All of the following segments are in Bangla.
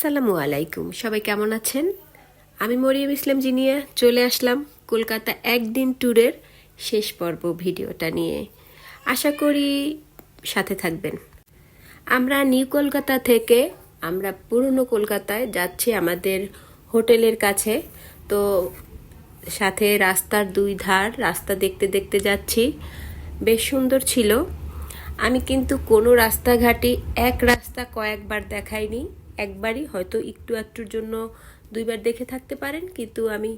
আসসালামু আলাইকুম। সবাই কেমন আছেন? আমি মরিয়ম ইসলাম জিনিয়া, চলে আসলাম কলকাতা একদিন ট্যুরের শেষ পর্ব ভিডিওটা নিয়ে। আশা করি সাথে থাকবেন। আমরা নিউ কলকাতা থেকে, আমরা পুরনো কলকাতায় যাচ্ছি আমাদের হোটেলের কাছে। তো সাথে রাস্তার দুই ধার, রাস্তা দেখতে দেখতে যাচ্ছি। বেশ সুন্দর ছিল। আমি কিন্তু কোনো রাস্তাঘাটই এক রাস্তা কয়েকবার দেখাইনি। একবারই হয়তো একটু একটুর জন্য দুইবার দেখে থাকতে পারেন, কিন্তু আমি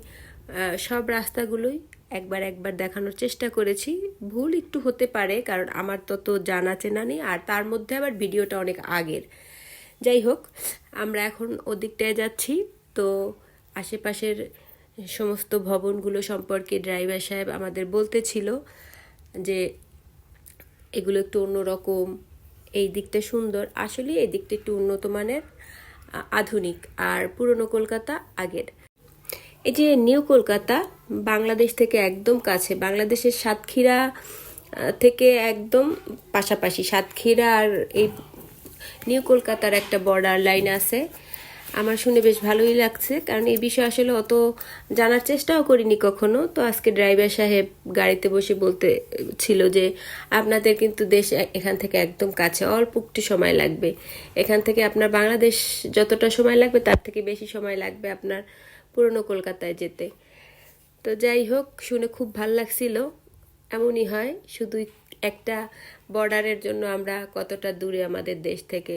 সব রাস্তাগুলোই একবার একবার দেখানোর চেষ্টা করেছি। ভুল একটু হতে পারে, কারণ আমার তত জানা চেনা নেই, আর তার মধ্যে আবার ভিডিওটা অনেক আগের। যাই হোক, আমরা এখন ওদিকটায় যাচ্ছি। তো আশেপাশের সমস্ত ভবনগুলো সম্পর্কে ড্রাইভার সাহেব আমাদের বলতেছিল যে এগুলো একটু অন্যরকম এই দিকটা সুন্দর। আসলে এই দিকটা একটু উন্নত মানের আধুনিক আর পুরনো কলকাতা আগের। এই যে নিউ কলকাতা, বাংলাদেশ থেকে একদম কাছে, বাংলাদেশের সাতক্ষীরা থেকে একদম পাশাপাশি সাতক্ষীরা আর এই নিউ কলকাতার একটা বর্ডার লাইন আছে। আমার শুনে বেশ ভালোই লাগছে। কারণ এই বিষয়ে আসলে অত জানার চেষ্টাও করিনি কখনো। তো আজকে ড্রাইভার সাহেব গাড়িতে বসে বলতে ছিল যে, আপনাদের কিন্তু দেশ এখান থেকে একদম কাছে। অল্প একটু সময় লাগবে। এখান থেকে আপনার বাংলাদেশ যতটা সময় লাগবে, তার থেকে বেশি সময় লাগবে আপনার পুরনো কলকাতায় যেতে। তো যাই হোক, শুনে খুব ভালো লাগছিল। এমনই হয়, শুধু একটা বর্ডারের জন্য আমরা কতটা দূরে আমাদের দেশ থেকে।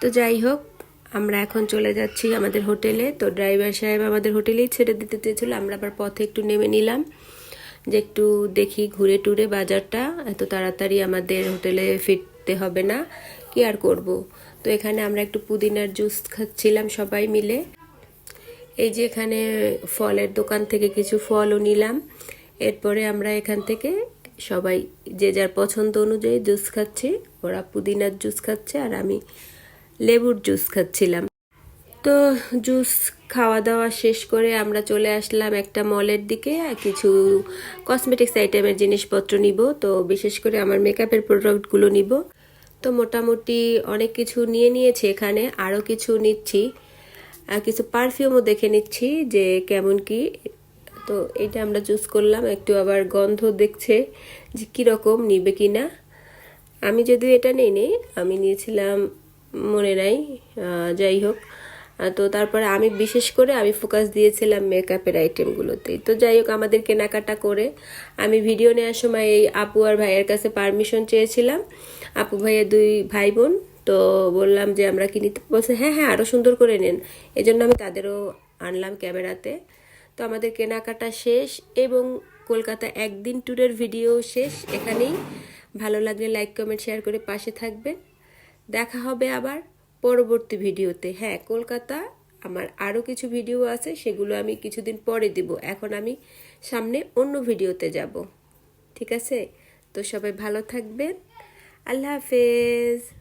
তো যাই হোক আমরা এখন চলে যাচ্ছি আমাদের হোটেলে। তো ড্রাইভার সাহেব আমাদের হোটেলেই ছেড়ে দিতে চেয়েছিল, আমরা আবার পথে একটু নেমে নিলাম। যে একটু দেখি ঘুরে টুরে বাজারটা, এত তাড়াতাড়ি আমাদের হোটেলে ফিরতে হবে না, কি আর করব? তো এখানে আমরা একটু পুদিনার জুস খাচ্ছিলাম সবাই মিলে। এই যে এখানে ফলের দোকান থেকে কিছু ফলও নিলাম। এরপরে আমরা এখান থেকে সবাই যে যার পছন্দ অনুযায়ী জুস খাচ্ছি, ওরা পুদিনার জুস খাচ্ছে আর আমি লেবুর জুস খাচ্ছিলাম। তো জুস খাওয়া দাওয়া শেষ করে আমরা চলে আসলাম একটা মলের দিকে, কিছু কসমেটিক্স আইটেমের জিনিসপত্র নিব। তো বিশেষ করে আমার মেকআপের প্রোডাক্টগুলো নিব। তো মোটামুটি অনেক কিছু নিয়ে নিয়েছি এখানে আরও কিছু নিচ্ছি। কিছু পারফিউমও দেখে নিচ্ছি যে কেমন কি। তো এটা আমরা চুজ করলাম, একটু আবার গন্ধ দেখছে যে কীরকম, নিবে কি না আমি যদিও এটা নেই আমি নিয়েছিলাম মনে নাই যাই হোক। তো তারপরে আমি বিশেষ করে আমি ফোকাস দিয়েছিলাম মেকআপের আইটেমগুলোতে তো যাই হোক, আমাদের কেনাকাটা করে আমি ভিডিও নেওয়ার সময় এই আপু আর ভাইয়ের কাছে পারমিশন চেয়েছিলাম। আপু ভাইয়ের দুই ভাই বোন তো বললাম যে আমরা কি নিতে বলছে হ্যাঁ হ্যাঁ আরও সুন্দর করে নেন। এজন্য আমি তাদেরও আনলাম ক্যামেরাতে। তো আমাদের কেনাকাটা শেষ এবং কলকাতা একদিন ট্যুরের ভিডিও শেষ। এখানেই। ভালো লাগলে লাইক কমেন্ট শেয়ার করে পাশে থাকবেন। দেখা হবে আবার পরবর্তী ভিডিওতে। হ্যাঁ কলকাতা, আমার আরও কিছু ভিডিও আছে, সেগুলো আমি কিছুদিন পরে দিব। এখন আমি সামনে অন্য ভিডিওতে যাব। ঠিক আছে? তো সবাই ভালো থাকবেন। আল্লাহ হাফেজ।